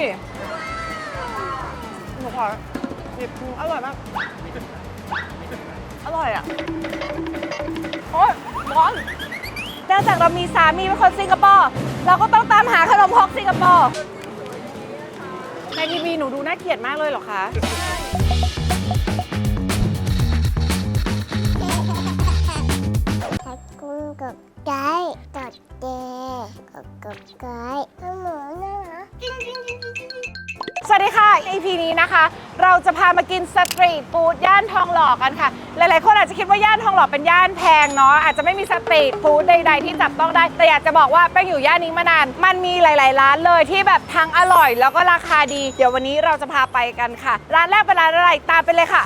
นี่หนูขอหยิบอร่อยมาก อร่อยอะ โอ๊ยร้อนเนื่องจากเรามีสามีเป็นคนสิงคโปร์ เราก็ต้องตามหาขนมฮอกสิงคโปร์ ในทีวีหนูดูน่าเกลียดมากเลยเหรอคะ เราจะพามากินสตรีทฟู้ดย่านทองหล่อกันค่ะ หลายๆ คนอาจจะคิดว่าย่านทองหล่อเป็นย่านแพงเนาะอาจจะไม่มีสตรีทฟู้ดใด ๆ ที่จับต้องได้ แต่อยากจะบอกว่าแป้งอยู่ย่านนี้มานาน มันมีหลาย ๆ ร้านเลยที่แบบทั้งอร่อย แล้วก็ราคาดี เดี๋ยววันนี้เราจะพาไปกันค่ะ ร้านแรกเป็นร้านอะไรตามไปเลยค่ะ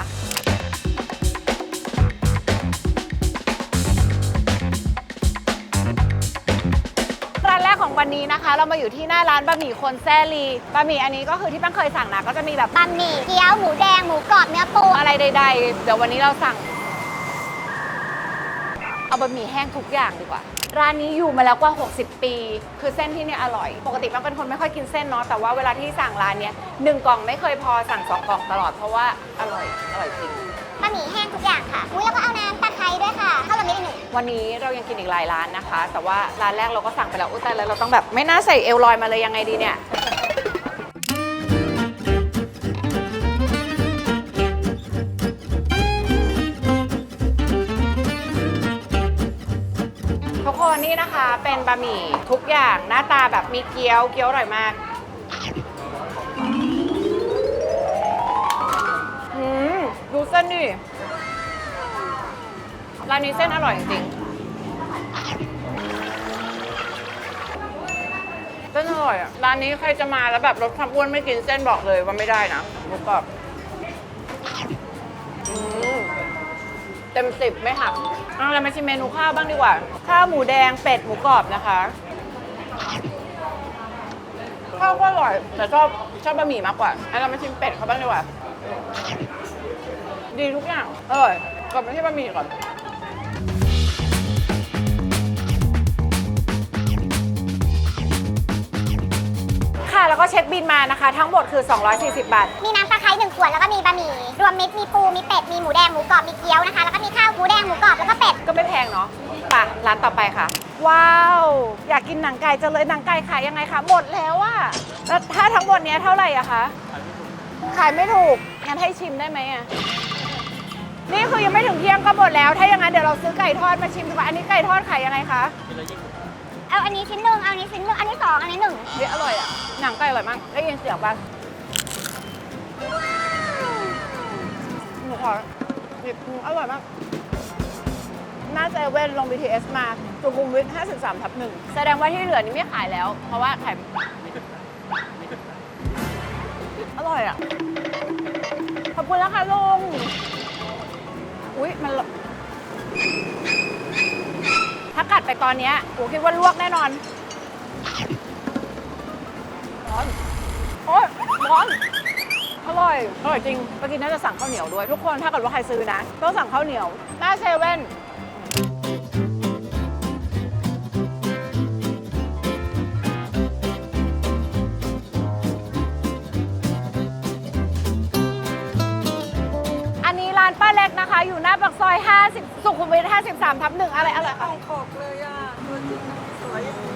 วันนี้นะคะ เรามาอยู่ที่หน้าร้านบะหมี่คนแซลีบะหมี่อันนี้ก็คือที่แป้งเคยสั่งนะก็จะมีแบบบะหมี่เกี๊ยวหมูแดงหมูกรอบเนื้อปูอะไรใด ๆ เดี๋ยววันนี้เราสั่ง เอาบะหมี่แห้งทุกอย่างดีกว่า ร้านนี้อยู่มาแล้วกว่า 60 ปี คือเส้นที่เนี่ยอร่อย ปกติแป้งเป็นคนไม่ค่อยกินเส้นเนาะแต่ว่าเวลาที่สั่งร้านเนี้ยหนึ่งกล่องไม่เคยพอสั่งสองกล่องตลอดเพราะว่าอร่อยอร่อยจริง บะหมี่แห้งทุกอย่างค่ะ อุ้ยแล้วก็เอาน้ำตะไคร้ด้วยค่ะเข้ากับนี้หนึ่งวันนี้เรายังกินอีกหลายร้านนะคะ แต่ว่าร้านแรกเราก็สั่งไปแล้วอุ้ยแต่แล้วเราต้องแบบไม่น่าใส่เอลลอยมาเลยยังไงดีเนี่ยทุกคนนี่นะคะเป็นบะหมี่ทุกอย่างหน้าตาแบบมีเกี๊ยวเกี๊ยวอร่อยมาก นดิร้านนี้เส้นอร่อยจริงๆเส้นอร่อยอะ ร้านนี้ใครจะมาแล้วแบบลดความอ้วนไม่กินเส้นบอกเลยว่าไม่ได้นะหมูกรอบอืมเต็มสิบไม่หักเอาเรามาชิมเมนูข้าวบ้างดีกว่า ข้าวหมูแดงเป็ดหมูกรอบนะคะ ข้าวก็อร่อยแต่ชอบชอบบะหมี่มากกว่าเอาเรามาชิมเป็ดเขาบ้างดีกว่า ดีทุกอย่าง อร่อยกลับมาที่บะหมี่ก่อนค่ะแล้วก็เช็คบินมานะคะ ทั้งหมดคือ 240 บาท มีน้ำตะไคร้หนึ่งขวดแล้วก็มีบะหมี่รวมมิตรมีปูมีเป็ดมีหมูแดงหมูกรอบมีเกี๊ยวนะคะ แล้วก็มีข้าวหมูแดงหมูกรอบแล้วก็เป็ดก็ไม่แพงเนาะไป่ะร้านต่อไปค่ะ ว้าว อยากกินหนังไก่จังเลยหนังไก่ขายยังไงคะหมดแล้วอะแล้วถ้าทั้งหมดเนี้ยเท่าไหร่อะคะขายไม่ถูกงั้นให้ชิมได้ไหมอะ นี่คือยังไม่ถึงเที่ยงก็หมดแล้ว ถ้าอย่างนั้นเดี๋ยวเราซื้อไก่ทอดมาชิมดีกว่าอันนี้ไก่ทอดขายยังไงคะเอาอันนี้ชิ้นหนึ่งเอาอันนี้ชิ้นหนึ่งอันนี้สองอันนี้หนึ่งเฮ้ยอร่อยอะหนังไก่อร่อยมากได้ยินเสียงป่ะหนูขอหยิบอร่อยมากหน้าเซเว่นลง BTS มาสุขุมวิท53ทับหนึ่งแสดงว่าที่เหลือนี้ไม่ขายแล้ว เพราะว่าขายอร่อยอะ ขอบคุณแล้วค่ะลุง อุ๊ยมันลถ้ากัดไปตอนเนี้ยกูคิดว่าลวกแน่นอน ร้อน โอ๊ยร้อน อร่อย อร่อยจริงเมื่อกี้น่าจะสั่งข้าวเหนียวด้วย ทุกคนถ้าเกิดว่าใครซื้อนะ ต้องสั่งข้าวเหนียว หน้าเซเว่น อยู่หน้าปากซอย 50 สุขุมวิท 53 ทับหนึ่งอะไรอะไรคะขอกเลยอะตัวจริงสวยอย่างนี้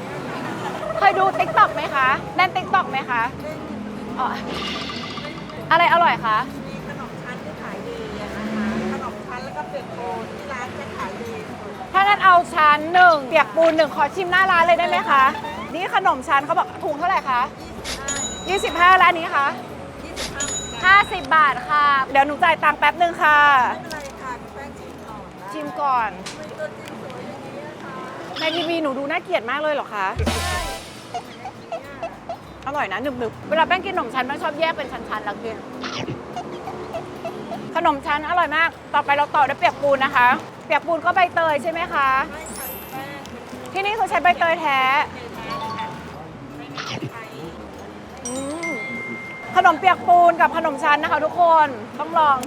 เคยดูติ๊กต็อกไหมคะเล่นติ๊กต็อกไหมคะอ๋ออะไรอร่อยคะมีขนมชั้นที่ขายดีอะนะคะขนมชั้นแล้วก็เปียกโคนที่ร้านจะขายดีถ้างั้นเอาชั้นหนึ่งเปียกปูนหนึ่งขอชิมหน้าร้านเลยได้ไหมคะนี่ขนมชั้นเขาบอกถุงเท่าไหร่คะ25 แล้วอันนี้คะ50 บาทค่ะ เดี๋ยวหนูจ่ายตังค์แป๊บหนึ่งค่ะ ชิมก่อนนะชิมก่อนไม่ตัวจริงสวยอย่างนี้อะค่ะในทีวีหนูดูน่าเกลียดมากเลยเหรอคะอร่อยนะหนึบๆ เวลาแป้งกินขนมชั้นแป้งชอบแยกเป็นชั้นๆแล้วกิน ขนมชั้นอร่อยมาก ต่อไปเราต่อด้วยเปียกปูนนะคะ เปียกปูนก็ใบเตยใช่ไหมคะที่นี่คือใช้ใบเตยแท้ขนมเปียกปูนกับขนมชั้นนะคะ ทุกคนต้องลอง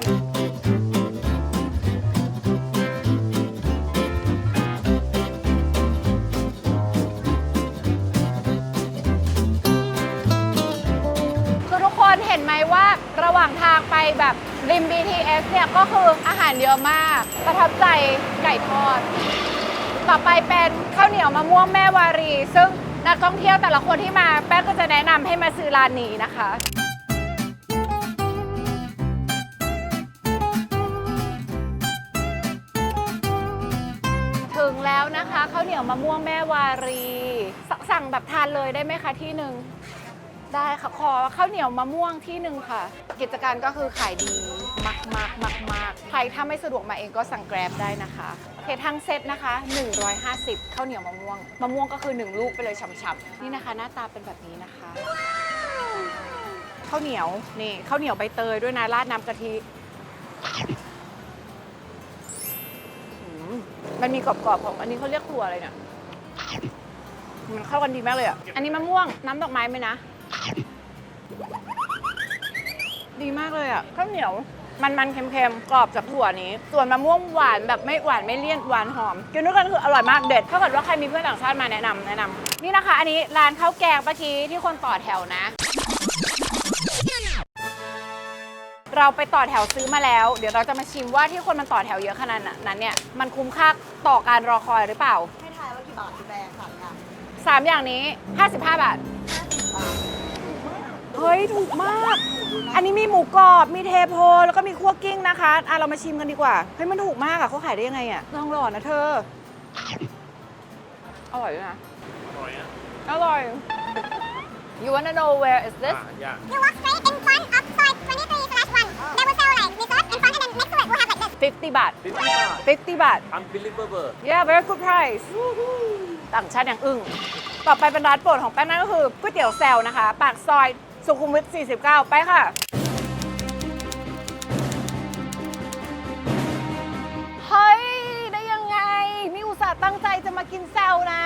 เห็นไหมว่าระหว่างทางไปแบบริม BTS เนี่ยก็คืออาหารเยอะมาก ประทับใจไก่ทอด ต่อไปเป็นข้าวเหนียวมะม่วงแม่วารี ซึ่งนักท่องเที่ยวแต่ละคนที่มาแป้งก็จะแนะนำให้มาซื้อร้านนี้นะคะถึงแล้วนะคะข้าวเหนียวมะม่วงแม่วารีสสั่งแบบทานเลยได้ไหมคะที่หนึ่ง ได้ค่ะขอข้าวเหนียวมะม่วงที่หนึ่งค่ะ กิจการก็คือขายดีมากมากมากมากใครถ้าไม่สะดวกมาเองก็สั่งแกร็บได้นะคะเพจทั้งเซตนะคะ 150ข้าวเหนียวมะม่วงมะม่วงก็คือ 1 ลูกไปเลยช่ำๆนี่นะคะ หน้าตาเป็นแบบนี้นะคะข้าวเหนียวนี่ข้าวเหนียวใบเตยด้วยนะราดน้ำกะทิมมันมีกรอบๆของอันนี้เขาเรียกครัวอะไรเนี่ยมันเข้ากันดีมากเลยอะ อันนี้มะม่วงน้ำดอกไม้ไหมนะ ดีมากเลยอะข้าวเหนียวมันมันๆเค็มๆกรอบจากถั่วนี้ ส่วนมะม่วงหวานแบบไม่หวานไม่เลี่ยนหวานหอมกินด้วยกันคืออร่อยมากเด็ดถ้าเกิดว่าใครมีเพื่อนต่างชาติมาแนะนำแนะนำนี่นะคะ อันนี้ร้านข้าวแกงเมื่อกี้ที่คนต่อแถวนะ เราไปต่อแถวซื้อมาแล้ว เดี๋ยวเราจะมาชิมว่าที่คนมันต่อแถวเยอะขนาดนั้นเนี่ยมันคุ้มค่าต่อการรอคอยหรือเปล่าให้ทายว่ากี่บาทพี่แบงค์ค่ะเนี่ย3อย่างนี้ 55 บาท เฮ้ย ถูกมาก อันนี้มีหมูกรอบ มีเทโพ แล้วก็มีคั่วกิ้งนะคะอะเรามาชิมกันดีกว่า เฮ้ย มันถูกมากอะเขาขายได้ยังไงอะลองหล่อนะเธอ อร่อยด้วยนะ อร่อยอะอร่อย You wanna know where is this อะอย่าง You walk straight in front of side 23 slash 1. They will sell like dessert in front and then next to it we'll have like this. 50 บาท50บาท50 บาท unbelievable Yeah very good price ต่างชาติอย่างอึ้ง ต่อไปเป็นร้านโปรดของแป้งนั่นก็คือก๋วยเตี๋ยวแซวนะคะ ปากซอย สุขุมวิท 49 ไปค่ะ เฮ้ย ได้ยังไง นี่อุตส่าห์ตั้งใจจะมากินแซวนะ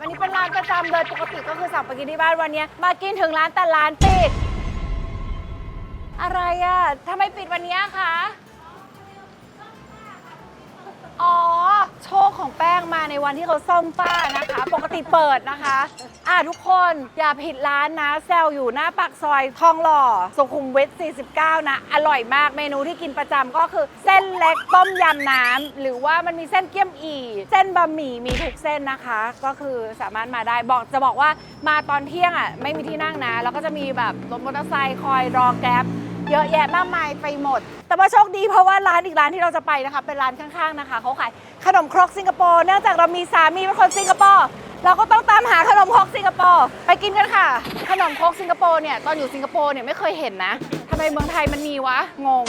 วันนี้เป็นร้านประจำเลยปกติก็คือสั่งไปกินที่บ้านวันเนี้ยมากินถึงร้านแต่ร้านปิด อะไรอะทำไมปิดวันเนี้ยคะ อ๋อ โชคของแป้งมาในวันที่เขาซ่อมฝ้านะคะ ป ติเปิดนะคะ อะทุกคนอย่าผิดร้านนะ แซลอยู่หน้าปากซอยทองหล่อ สุขุมวิท 49 นะ อร่อยมากเมนูที่กินประจำก็คือเส้นเล็กต้มยำน้ำ หรือว่ามันมีเส้นเกี๊ยมอีเส้นบะหมี่มีทุกเส้นนะคะ ก็คือสามารถมาได้บอกจะบอกว่ามาตอนเที่ยงอะไม่มีที่นั่งนะ แล้วก็จะมีแบบรถมอเตอร์ไซค์คอยรอแกร็บเยอะแยะมากมายไปหมด แต่ว่าโชคดีเพราะว่าร้านอีกร้านที่เราจะไปนะคะ เป็นร้านข้างๆนะคะ เขาขายขนมครกสิงคโปร์ เนื่องจากเรามีสามีเป็นคนสิงคโปร์ เราก็ต้องตามหาขนมครกสิงคโปร์ไปกินกันค่ะ ขนมครกสิงคโปร์เนี่ยตอนอยู่สิงคโปร์เนี่ยไม่เคยเห็นนะทำไมเมืองไทยมันมีวะงง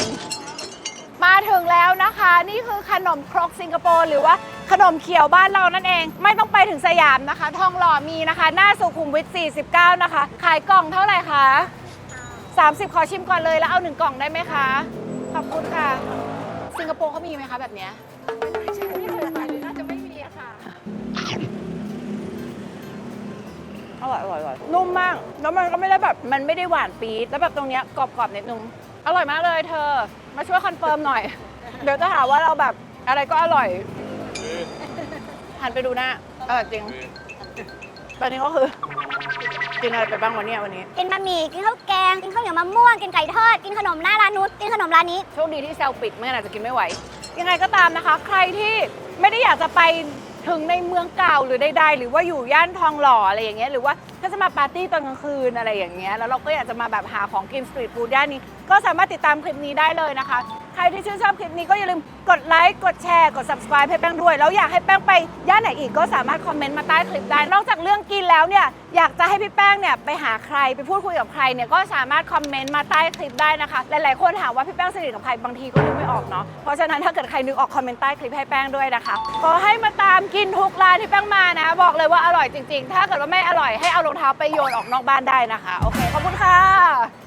มาถึงแล้วนะคะ นี่คือขนมครกสิงคโปร์หรือว่าขนมเขียวบ้านเรานั่นเอง ไม่ต้องไปถึงสยามนะคะทองหล่อมีนะคะ หน้าสุขุมวิท 49 นะคะ ขายกล่องเท่าไหร่คะ 30 ขอชิมก่อนเลยแล้วเอาหนึ่งกล่องได้ไหมคะ ขอบคุณค่ะ สิงคโปร์เขามีไหมคะแบบเนี้ย ร่อยอร่อยอร่อยนุ่มมาก แล้วมันก็ไม่ได้แบบมันไม่ได้หวานปี๊ดแล้วแบบตรงเนี้ยกรอบๆนิดนึงอร่อยมากเลยเธอมาช่วยคอนเฟิร์มหน่อย เดี๋ยวจะหาว่าเราแบบอะไรก็อร่อยหันไปดูหน้าอร่อยจริง ตอนนี้ก็คือกินอะไรไปบ้างวันนี้วันนี้ กินบะหมี่กินข้าวแกง กินข้าวเหนียวมะม่วง กินไก่ทอด กินขนมหน้าร้านนู้นกินขนมร้านนี้ โชคดีที่เซลปิดไม่งั้นอาจจะกินไม่ไหว ยังไงก็ตามนะคะ ใครที่ไม่ได้อยากจะไป ถึงในเมืองเก่าหรือใดๆหรือว่าอยู่ย่านทองหล่ออะไรอย่างเงี้ยหรือว่าถ้าจะมาปาร์ตี้ตอนกลางคืนอะไรอย่างเงี้ยแล้วเราก็อยากจะมาแบบหาของกินสตรีทฟู้ดย่านนี้ ก็สามารถติดตามคลิปนี้ได้เลยนะคะ ใครที่ชื่นชอบคลิปนี้ก็อย่าลืมกดไลค์กดแชร์กด subscribe ให้แป้งด้วย แล้วอยากให้แป้งไปย่านไหนอีกก็สามารถคอมเมนต์มาใต้คลิปได้ นอกจากเรื่องกินแล้วเนี่ยอยากจะให้พี่แป้งเนี่ยไปหาใครไปพูดคุยกับใครเนี่ยก็สามารถคอมเมนต์มาใต้คลิปได้นะคะหลายๆคนถามว่าพี่แป้งสนิทกับใครบางทีก็นึกไม่ออกเนาะเพราะฉะนั้นถ้าเกิดใครนึกออกคอมเมนต์ใต้คลิปให้แป้งด้วยนะคะขอให้มาตามกินทุกร้านที่แป้งมานะ บอกเลยว่าอร่อยจริง ๆ ถ้าเกิดว่าไม่อร่อยให้เอารองเท้าไปโยนออกนอกบ้านได้นะคะโอเคขอบคุณค่ะ